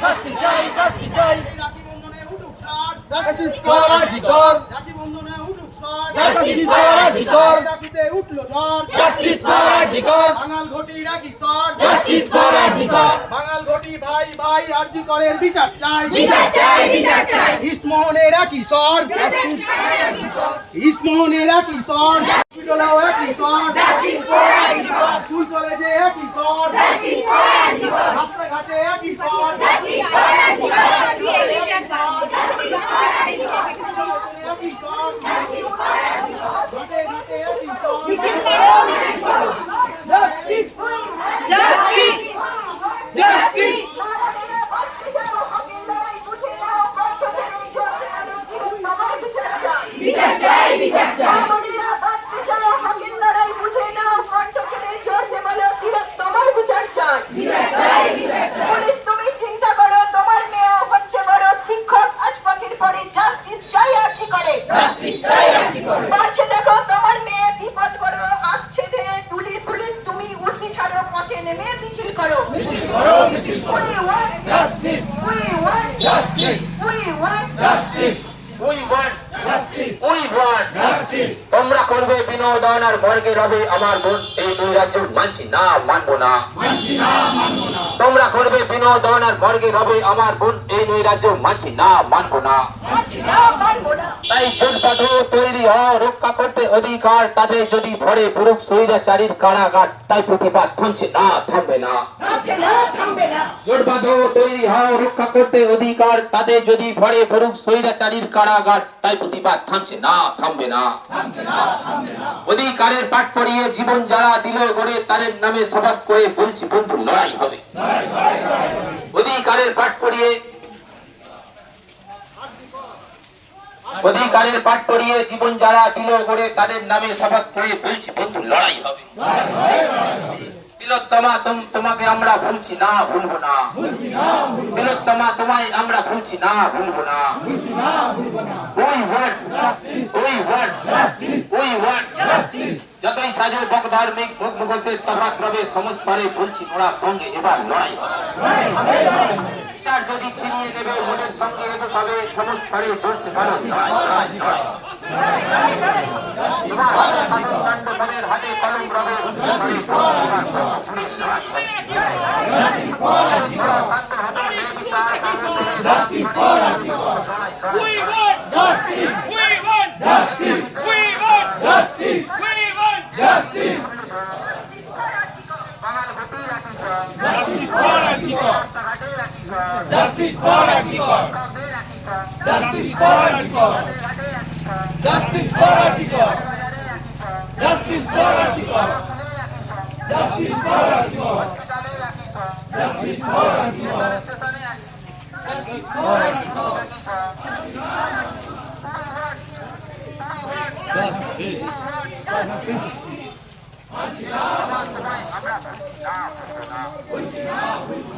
শাস্তি চাই শাস্তি চাই। রাখি বন্ধনে উঠুক ষাট জাস্টিস ফর আজিকর রাখি বন্ধনে উঠুক ষাট জাস্টিস ফর আজিকর রাখিতে উঠল ঝড় জাস্টিস ফর আজিকর বাঙাল ঘটি রাখি সর জাস্টিস ফর আজিকর বাঙাল ঘটি ভাই ভাই আরজি করের বিচার চাই। বিচার চাই বিচার চাই। ইসমোহনে রাখি সর জাস্টিস ইসমোহনে রাখি সর একই সর জাস্টিস ফর কলেজে একই আজিকর রাস্তাঘাটে একই সর জাস্টিস ফর আজিকর একই সর ঘাটে ঘাটে একই সর জাস্টিস জাস্টিস জাস্টিস বিচার চাই বিচার চাই বিচার চাই বিচার চাই পুলিশ তুমি চিন্তা করো তোমার মেয়ে হচ্ছে বড় শিক্ষক আজ পাখির পরে জাস্টিস চাই আর কি করে জাস্টিস চাই আজিকর বাচ্চা দেখো তোমার মেয়ে বিপদ বড় আসছে যে তুলি তুলি তুমি উঠি ছাড়ো পথে নেমে মিছিল করো। মিছিল করো মিছিল করো। We want justice. we want, justice. we want, justice. We want justice. We want justice. তোমরা করবে বিনোদন আর বর্গে রবে আমার বোন এই দুই রাজ্য মানছি না মানবো না। মানছি না মানবো না। তোমরা করবে বিনোদন আর মর্গে রবে আমার বোন। এই দুই রাজ্য মানছি না মানবো না। তাই জোটবাঁধ তৈরি হও রক্ষা করতে অধিকার তাদের যদি ভরে পুরুষ স্বৈরাচারীর কারাগার তাই প্রতিবাদ থামছে না থামবে না। জোটবাঁধ তৈরি হও রক্ষা করতে অধিকার তাদের যদি ভরে পুরুষ স্বৈরাচারীর কারাগার তাই প্রতিবাদ থামছে না থামবে না। অধিকারের পাঠ পড়িয়ে জীবন যারা দিল গড়ে তাদের নামে শপথ করে বলছি বন্ধু লড়াই হবে। অধিকারের পাঠ পড়িয়ে অধিকারের পাঠ পড়িয়ে জীবন যারা দিল গড়ে তাদের নামে শপথ করে বলছি বন্ধু লড়াই হবে। তিলোত্তমা তোমাকে আমরা ভুলছি না ভুলবো না। তিলোত্তমা তোমায় আমরা ভুলছি না ভুলবো না। সাজো বক ধার্মিক মুখ তফাৎ রবে সমস্যারে বলছি মোড়া সঙ্গে এবার লড়াই। যদি ছিনিয়ে নেবে সঙ্গে এসে সবে হাতে কলম রবে কারণে জাস্টিস ফর আজিকর লড়াই লড়াই লড়াই। জাস্টিস জাস্টিস জাস্টিস জাস্টিস বাঙাল গতি রাখি সব জাস্টিস ফর আজিকর রাস্তাঘাটে রাখি সব জাস্টিস ফর সব জাস্টিস ফর সব জাস্টিস ফর সব জাস্টিস ফর সব জাস্টিস ফর সব justice for Rakhi justice for Rakhi সব তোমায় আমরা বলছি না বলছি না তোমায় আমরা বলছি না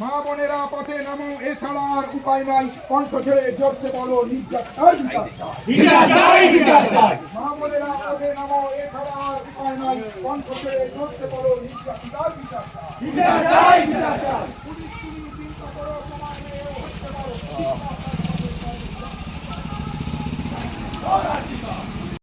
মা বোনেরা পথে নামো এছাড়া আর উপায় নাই। কণ্ঠ ছেড়ে জোরছে বলো নির্যাতন মা বোনেরা পথে নামো এছাড়া আর উপায় নাই। কণ্ঠ ছেড়ে জোরছে বলো নির্যাতন।